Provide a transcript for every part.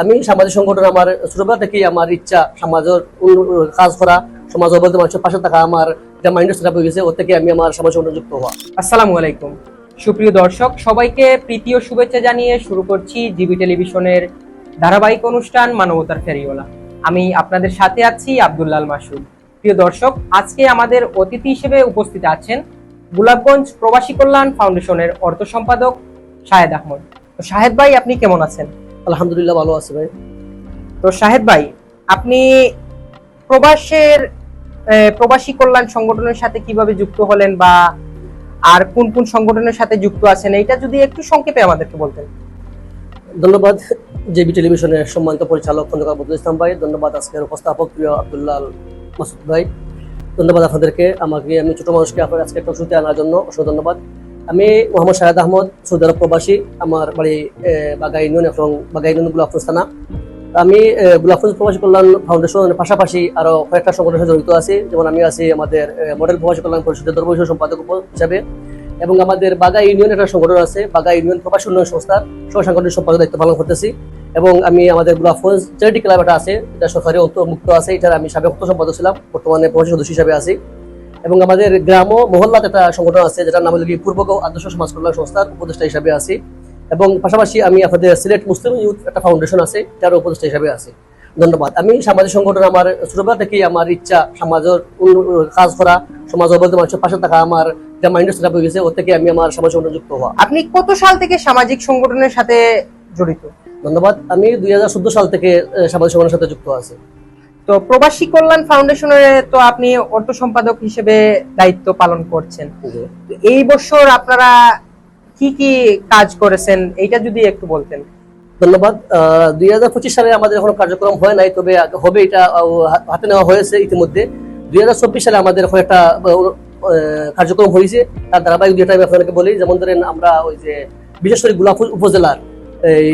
আমি সামাজিক সংগঠন আমার ছোটবেলা থেকেই আমার ইচ্ছা সমাজের কাজ করা সমাজ বলতে মানুষের পাশে থাকা আমার এটা মাইন্ড সেট হয়ে গেছে, ওর থেকে আমি আমার সমাজ সংগঠন যুক্ত হওয়া। আসসালামু আলাইকুম। সুপ্রিয় দর্শক, সবাইকে প্রীতি ও শুভেচ্ছা জানিয়ে শুরু করছি জিবি টেলিভিশনের ধারাবাহিক অনুষ্ঠান মানবতার ফেরিওয়ালা। আমি আপনাদের সাথে আছি আব্দুল্লাল মাসুদ। প্রিয় দর্শক, আজকে আমাদের অতিথি হিসেবে উপস্থিত আছেন গোলাপগঞ্জ প্রবাসী কল্যাণ ফাউন্ডেশনের অর্থ সম্পাদক শাহেদ আহমদ। শাহেদ ভাই, আপনি কেমন আছেন? আলহামদুলিল্লাহ ভালো আছে ভাই। তো শাহেদ ভাই আপনি প্রবাসের প্রবাসী কল্যাণ সংগঠনের সাথে কীভাবে যুক্ত হলেন বা আর কোন কোন সংগঠনের সাথে যুক্ত আছেন এটা যদি একটু সংক্ষেপে আমাদেরকে বলতেন। ধন্যবাদ জেবি টেলিভিশনের সম্মানিত পরিচালক খন্দকার বদরুল ইসলাম ভাই। ধন্যবাদ আজকের উপস্থাপক প্রিয় আব্দুল্লাহ মাসুদ ভাই। ধন্যবাদ আপনাদেরকে। আমাকে আমি ছোট মানুষকে আপনার আজকে টকশুতে আনার জন্য অসংখ্য ধন্যবাদ। আমি মোহাম্মদ শাহেদ আহমদ সৌদি আরব প্রবাসী। আমার বাড়ি বাগা ইউনিয়ন এবং বাগা ইউনিয়ন গুলাফুজ থানা। আমি আহ, গুলাফুজ প্রবাসী কল্যাণ ফাউন্ডেশনের পাশাপাশি আরও কয়েকটা সংগঠনের সাথে জড়িত আছি। যেমন আমি আছি আমাদের মডেল প্রবাসী কল্যাণ পরিষদের দরবৈশ সম্পাদক হিসাবে। এবং আমাদের বাগা ইউনিয়ন একটা সংগঠন আছে বাগা ইউনিয়ন প্রবাসী উন্নয়ন সংস্থার সহ সাংগঠনিক সম্পাদক দায়িত্ব পালন করতেছি। এবং আমি আমাদের গুলাফগঞ্জ চ্যারিটি ক্লাব একটা আছে এটা সরকারি অন্তর্ভুক্ত আছে। এটার আমি সাবেক সম্পাদক ছিলাম। বর্তমানে প্রবাসী সদস্য হিসাবে আছি। এবং আমাদের গ্রাম ও মহল্লাতে একটা সংগঠন আছে যেটার নাম হলো কি পূর্বক আদর্শ সমাজ কল্যাণ সংস্থার উপদেষ্টা হিসাবে আছি। এবং পাশাপাশি আমি আপনাদের সিলেট মুসলিম ইউথ একটা ফাউন্ডেশন আছে তার উপদেষ্টা হিসাবে আছি। ধন্যবাদ। আমি সামাজিক সংগঠন আমার ছোটবেলা থেকেই আমার ইচ্ছা সমাজের কাজ করা সমাজ বলতে মানুষের পাশে থাকা আমার এটা মাইন্ড সেট হয়ে গেছে ওর থেকে আমি আমার সমাজ সংগঠন যুক্ত হওয়া। আপনি কত সাল থেকে সামাজিক সংগঠনের সাথে জড়িত? ধন্যবাদ। আমি দুই হাজার চোদ্দ সাল থেকে সামাজিক সংগঠনের সাথে যুক্ত আছি। তো প্রবাসী কল্যাণ ফাউন্ডেশনের তো আপনি অর্থ সম্পাদক হিসেবে দায়িত্ব পালন করছেন। এই বছর আপনারা কি কি কাজ করেছেন এইটা যদি একটু বলতেন। ধন্যবাদ। দুই হাজার পঁচিশ সালে আমাদের এখনও কার্যক্রম হয় নাই তবে হবে এটা হাতে নেওয়া হয়েছে ইতিমধ্যে। দুই হাজার চব্বিশ সালে আমাদের এখন একটা কার্যক্রম হয়েছে। তার ধারাবাহিক দুইটা আমি আপনাদেরকে বলি যেমন ধরেন আমরা ওই যে বিশেষ করে গোলাপুর উপজেলার এই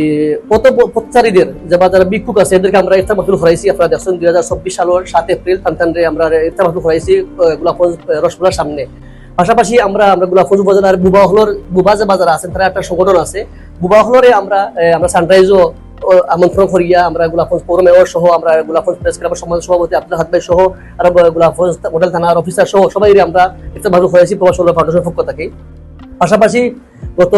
পথ পথচারীদের যে বা যারা ভিক্ষুক আছে, এদেরকে আমরা ইফতার মাহফিল করাইছি আপনারা দেখছেন দুই হাজার চব্বিশ সালের সাত এপ্রিল টানটানরে আমরা ইফতার মাহফিল করাইছি গোলাপগঞ্জ রসগোল্লার সামনে। পাশাপাশি আমরা আমরা গোলাপগঞ্জ উপজেলার বুবাহলর বুবা যে বাজার আছে তারা একটা সংগঠন আছে। বুবাহলরে আমরা আমরা সানরাইজও আমন্ত্রণ করিয়া আমরা গোলাপগঞ্জ পৌর মেয়র সহ, আমরা গোলাপগঞ্জ প্রেস ক্লাবের সমাজ সভাপতি আব্দুল হাত ভাই সহ, আর গোলাপগঞ্জ হোটেল থানার অফিসার সহ, সবাই আমরা ইফতার মাহফিল করেছি প্রবাসী ফাউন্ডেশন পক্ষ থেকে। পাশাপাশি গত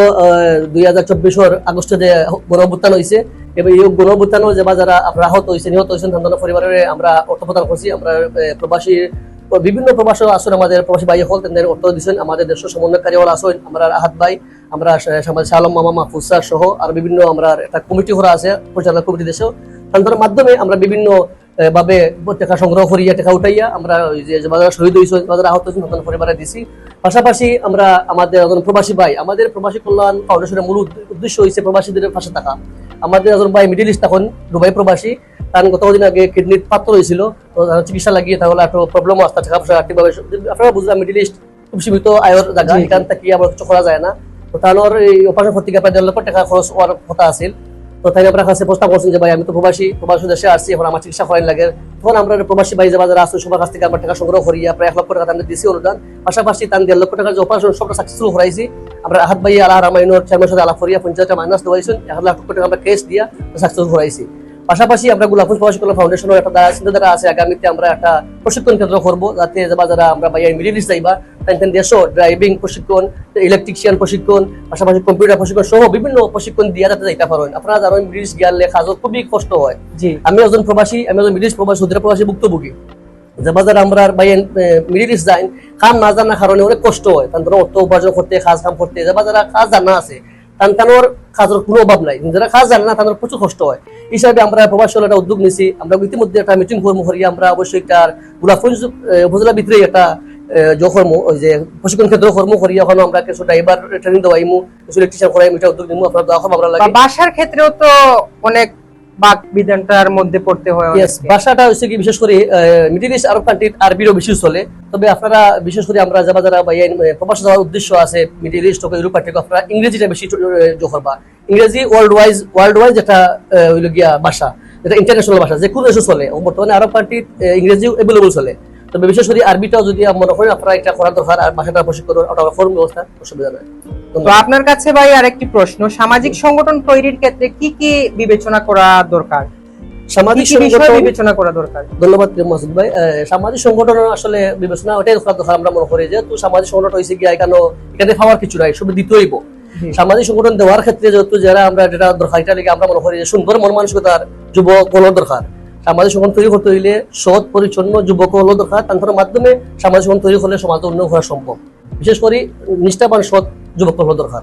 দুই হাজার চব্বিশের আগস্টে যে গণ অভ্যুত্থান হয়েছে এবং এই গণ অভ্যুত্থানও যে যারা আপনারা আহত হয়েছে নিহত হয়েছেন তাদের পরিবারের আমরা অর্থ প্রদান করছি আমরা প্রবাসী বিভিন্ন প্রবাসী আসন আমাদের প্রবাসী ভাই হল তাদের অর্থ দিচ্ছেন আমাদের দেশ সমন্বয়কারী হল আসন আমরা আহাত ভাই, আমরা আলম মামা মাহফুজ সহ আর বিভিন্ন, আমরা একটা কমিটি করা আছে পরিচালনা কমিটি দেশেও তাদের মাধ্যমে আমরা বিভিন্ন এ, ভাবে টাকা সংগ্রহ করিয়া টাকা উঠাইয়া আমরা ওই যে যারা শহীদ হয়েছেন যারা আহত হয়েছেন তাদের পরিবারে দিছি। পাশাপাশি আমরা আমাদের একজন প্রবাসী ভাই আমাদের প্রবাসী কল্যাণ ফাউন্ডেশনের মূল উদ্দেশ্য হয়েছে প্রবাসীদের পাশে থাকা। আমাদের একজন ভাই মিডিল ইস্ট এখন দুবাই প্রবাসী তার গত দিন আগে কিডনির পাত্র হয়েছিল তো চিকিৎসা লাগিয়ে তাহলে একটু প্রবলেম আসতে টাকা পয়সা আর্থিকভাবে আপনারা বুঝলাম মিডিল ইস্ট খুব সীমিত আয়ের জায়গা। এখান থেকে আবার কিছু করা যায় না। তো তাহলে এই অপারেশন ভর্তি প্রায় দেড় লক্ষ টাকা খরচ হওয়ার কথা আছিল। তো তাই আপনার কাছে প্রস্তাব করছেন যে ভাই, আমি তো প্রবাসী প্রবাসী দেশে আসছি, এখন আমার চিকিৎসা করাই লাগে। তখন আমরা প্রবাসী ভাই যারা যারা আছে সবার কাছ থেকে আমরা টাকা সংগ্রহ করিয়া প্রায় এক লক্ষ টাকা আমরা দিছি অনুদান। পাশাপাশি তার দেড় লক্ষ টাকার যে অপারেশন সবটা সাকসেসফুল করাইছি। আমরা আহাত ভাই আল্লাহ রামায়ণর চেয়ারম্যানের সাথে আলাপ করিয়া পঞ্চায়েত মাইনাস দেওয়াইছেন এক লাখ টাকা আমরা কেস দিয়া সাকসেসফুল করাইছি। পাশাপাশি আমরা গোলাপুর প্রবাসী কল্যাণ ফাউন্ডেশনের একটা চিন্তাধারা আছে। আগামীতে আমরা একটা প্রশিক্ষণ কেন্দ্র করব, যাতে যারা যারা আমরা বাইরে মিডিল ইস্ট যাইবা। তাই দেশও ড্রাইভিং প্রশিক্ষণ ইলেকট্রিশিয়ান প্রশিক্ষণ পাশাপাশি কম্পিউটার প্রশিক্ষণ সহ বিভিন্ন প্রশিক্ষণ দিয়া যাতে যাইতে পারেন আপনারা মিডিল ইস্ট গিয়ালে কাজও খুবই কষ্ট হয়। জি। আমি একজন প্রবাসী আমি একজন ইস্ট প্রবাসী সুদূর প্রবাসী ভুক্তভোগী। যে বাজার আমরা বাইরে মিডিল ইস্ট যাই কাম না জানার কারণে অনেক কষ্ট হয়। তাদের অর্থ উপার্জন করতে কাজ কাম করতে যে যারা কাজ জানা আছে তান তানোর কাজের কোনো অভাব নাই। যারা কাজ জানে না তাদের প্রচুর কষ্ট হয়। হিসাবে আমরা প্রবাসী একটা উদ্যোগ নিছি। আমরা ইতিমধ্যে একটা মিটিং কর্ম করি। আমরা অবশ্যই একটা গোলাপগঞ্জ উপজেলা ভিতরে একটা আহ, যে ওই যে প্রশিক্ষণ ক্ষেত্র কর্ম করি এখন আমরা কিছু ড্রাইভার ট্রেনিং দেওয়াইমু কিছু ইলেকট্রিশিয়ান এটা উদ্যোগ নিমু আপনারা দোয়া আমরা লাগে বাসার ক্ষেত্রেও তো অনেক বাক বিধানটার মধ্যে পড়তে হয়। ভাষাটা হচ্ছে কি বিশেষ করে মিডিল ইস্ট আরব কান্ট্রির আরবিরও বেশি চলে তবে আপনারা বিশেষ করে আমরা যারা যারা বা প্রবাসী যাওয়ার উদ্দেশ্য আছে মিডিল ইস্ট হোক ইউরোপ কান্ট্রি আপনারা ইংরেজিটা বেশি যোগ করবা। ইংরেজি ওয়ার্ল্ড ওয়াইজ ওয়ার্ল্ড ওয়াইজ আহ, গিয়া ভাষা যেটা ইন্টারন্যাশনাল ভাষা যে কোনো দেশে চলে বর্তমানে আরব কান্ট্রির ইংরেজি অ্যাভেলেবল চলে। তবে বিশেষ করে আরবিটাও যদি মনে করেন আপনারা এটা করা দরকার আর ভাষাটা প্রশিক্ষণ ওটা ফর্ম ব্যবস্থা অসুবিধা নাই। তো আপনার কাছে ভাই আরেকটি প্রশ্ন সামাজিক সংগঠন তৈরির ক্ষেত্রে কি কি বিবেচনা করা দরকার? সামাজিক সংগঠন বিবেচনা করা দরকার? ধন্যবাদ মাসুদ ভাই। সামাজিক সংগঠন আসলে বিবেচনা ওটাই দরকার আমরা মনে করি যেহেতু সামাজিক সংগঠন হয়েছে গিয়ে এখানে এখানে পাওয়ার কিছু নাই সব জি। সামাজিক সংগঠন দেওয়ার ক্ষেত্রে যেহেতু যারা আমরা যেটা দরকার এটা লেগে আমরা মনে করি যে সুন্দর মন মানসিকতার যুবক দরকার। সামাজিক সংগঠন তৈরি করতে হইলে সৎ, পরিচ্ছন্ন যুবক হলো দরকার। তাঁর মাধ্যমে সামাজিক সংগঠন তৈরি হলে সমাজ উন্নয়ন হওয়া সম্ভব। বিশেষ করে নিষ্ঠাবান, সৎ যুবক হলো দরকার।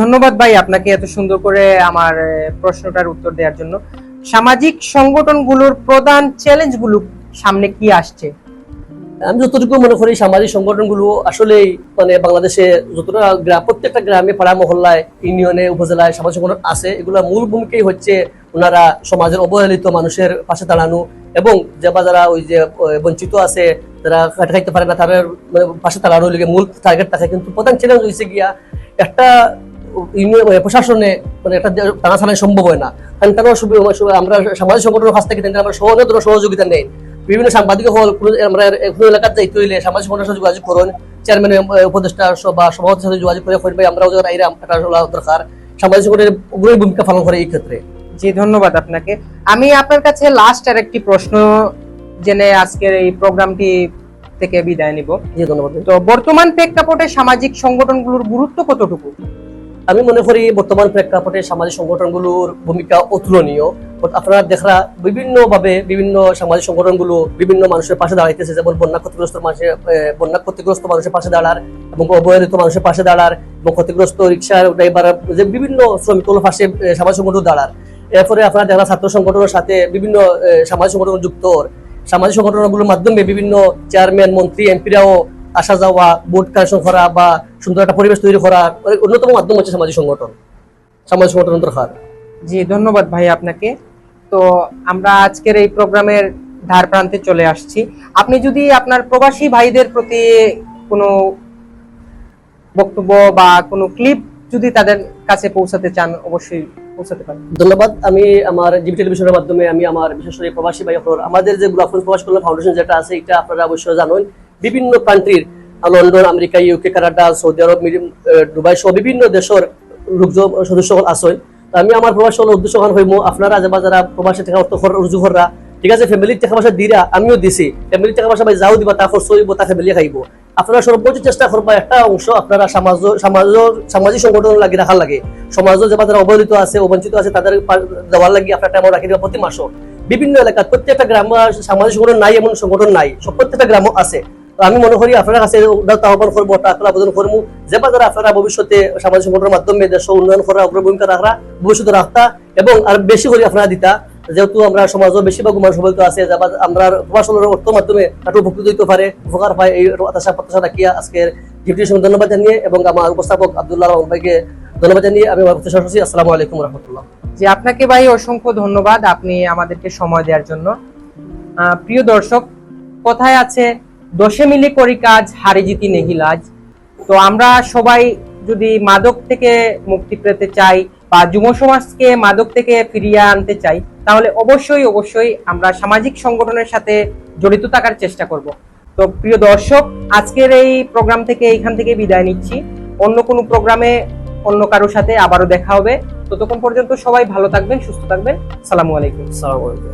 ধন্যবাদ ভাই আপনাকে এত সুন্দর করে আমার প্রশ্নটার উত্তর দেওয়ার জন্য। সামাজিক সংগঠনগুলোর প্রধান চ্যালেঞ্জগুলো সামনে কি আসছে? আমি যতটুকু মনে করি, সামাজিক সংগঠনগুলো আসলেই মানে বাংলাদেশে যতটা গ্রাম, প্রত্যেকটা গ্রামে পাড়া, মহল্লায়, ইউনিয়নে, উপজেলায় সামাজিক সংগঠন আছে। এগুলো মূল ভূমিকাই হচ্ছে ওনারা সমাজের অবহেলিত মানুষের পাশে দাঁড়ানো এবং যে বা যারা ওই যে বঞ্চিত আছে, যারা খাটে খাইতে পারে না, তাদের মানে পাশে দাঁড়ানোর লিগে মূল টার্গেট থাকে কিন্তু প্রধান চ্যালেঞ্জ হয়েছে গিয়া একটা প্রশাসনে মানে একটা টানা সম্ভব হয় না। কারণ তারা আমরা সামাজিক সংগঠনের কাছ থেকে আমরা সহযোগিতা নেই। বিভিন্ন সাংবাদিক হল আমরা কোনো এলাকার যাইতে হইলে সামাজিক সংগঠনের সাথে যোগাযোগ করুন। চেয়ারম্যান উপদেষ্টা বা সভাপতির সাথে যোগাযোগ করে করি ভাই আমরাও এরা এটা দরকার। সামাজিক সংগঠনের অগ্রণী ভূমিকা পালন করে এই ক্ষেত্রে। জি ধন্যবাদ আপনাকে। আমি আপনার কাছে লাস্ট আর একটি প্রশ্ন জেনে আজকের এই প্রোগ্রামটি থেকে বিদায় নিব। জি ধন্যবাদ। তো বর্তমান প্রেক্ষাপটে সামাজিক সংগঠনগুলোর গুরুত্ব কতটুকু? আমি মনে করি বর্তমান প্রেক্ষাপটে সামাজিক সংগঠনগুলোর ভূমিকা অতুলনীয়। আপনারা দেখরা বিভিন্ন ভাবে বিভিন্ন সামাজিক সংগঠনগুলো বিভিন্ন মানুষের পাশে দাঁড়াইতেছে, যেমন বন্যা ক্ষতিগ্রস্ত মানুষের বন্যা ক্ষতিগ্রস্ত মানুষের পাশে দাঁড়ার এবং অবহেলিত মানুষের পাশে দাঁড়ার এবং ক্ষতিগ্রস্ত রিক্সার ড্রাইভার, যে বিভিন্ন শ্রমিকগুলোর পাশে সামাজিক সংগঠন দাঁড়ার। এরপরে আপনারা দেখরা ছাত্র সংগঠনের সাথে বিভিন্ন সামাজিক সংগঠন যুক্ত সামাজিক সংগঠনগুলোর মাধ্যমে বিভিন্ন চেয়ারম্যান, মন্ত্রী, এমপিরাও আসা যাওয়া, বোর্ড কালেকশন করা বা সুন্দর একটা পরিবেশ তৈরি করা অন্যতম মাধ্যম হচ্ছে সামাজিক সংগঠন। সামাজিক সংগঠন দরকার জি, ধন্যবাদ ভাই আপনাকে। তো আমরা আজকের এই প্রোগ্রামের ধার প্রান্তে চলে আসছি। আপনি যদি আপনার প্রবাসী ভাইদের প্রতি কোনো বক্তব্য বা কোনো ক্লিপ যদি তাদের কাছে পৌঁছাতে চান, অবশ্যই ধন্যবাদ। আমি আমার জিবি টেলিভিশনের মাধ্যমে আমি আমার বিশেষ করে প্রবাসী ভাই আপনার আমাদের যে গুলাফন প্রবাস কল্যাণ ফাউন্ডেশন যেটা আছে, এটা আপনারা অবশ্যই জানেন। বিভিন্ন কান্ট্রির London, America UK Canada, Saudi আরব দুবাই সহ বিভিন্ন দেশের লোকজন সদস্য তো আমি আমার প্রবাস হল উদ্দেশ্য হইমু, আপনারা যে যারা প্রবাসী টাকা অর্থ রুজু কররা ঠিক আছে ফ্যামিলির টাকা পয়সা দিরা, আমিও দিছি। ফ্যামিলির টাকা পয়সা ভাই যাও দিবা তা খরচ হইব তা ফ্যামিলি খাইব। আপনারা সর্বোচ্চ চেষ্টা করবা একটা অংশ আপনারা সমাজ সমাজ সামাজিক সংগঠন লাগি রাখার লাগে। সমাজ যে যারা অবহেলিত আছে, অবঞ্চিত আছে, তাদের দেওয়ার লাগি আপনার টাইম রাখি দিবা প্রতি মাসও। বিভিন্ন এলাকা প্রত্যেকটা গ্রাম সামাজিক সংগঠন নাই, এমন সংগঠন নাই। সব প্রত্যেকটা গ্রামও আছে। আমি মনে করি আপনার কাছে উদারতা আহ্বান করব টাকা আবেদন করব। যে বা যারা আপনারা ভবিষ্যতে সামাজিক সংগঠনের মাধ্যমে দেশ উন্নয়ন করা অগ্রভূমিকা রাখা, ভবিষ্যতে রাখতা এবং আর বেশি করে আপনারা দিতা, যেহেতু আমরা সমাজও বেশিরভাগ মানুষ অবহেলিত আছে যাবা আমরা প্রবাসনের অর্থ মাধ্যমে একটু উপকৃত হইতে পারে, উপকার পায় এই আশা প্রত্যাশা রাখিয়া আজকের ডিপ্টির সঙ্গে ধন্যবাদ জানিয়ে এবং আমার উপস্থাপক আব্দুল্লাহ রহমান ভাইকে ধন্যবাদ জানিয়ে আমি আমার প্রত্যাশা করছি। আসসালামু আলাইকুম রহমতুল্লাহ। যে আপনাকে ভাই অসংখ্য ধন্যবাদ আপনি আমাদেরকে সময় দেওয়ার জন্য। প্রিয় দর্শক, কথায় আছে দশে মিলে করি কাজ, হারে জিতি নেহিলাজ তো আমরা সবাই যদি মাদক থেকে মুক্তি পেতে চাই বা যুব সমাজকে মাদক থেকে ফিরিয়ে আনতে চাই, তাহলে অবশ্যই অবশ্যই আমরা সামাজিক সংগঠনের সাথে জড়িত থাকার চেষ্টা করব। তো প্রিয় দর্শক, আজকের এই প্রোগ্রাম থেকে এইখান থেকে বিদায় নিচ্ছি। অন্য কোনো প্রোগ্রামে অন্য কারোর সাথে আবারও দেখা হবে। ততক্ষণ পর্যন্ত সবাই ভালো থাকবেন, সুস্থ থাকবেন। সালামু আলাইকুম। আসসালামু আলাইকুম।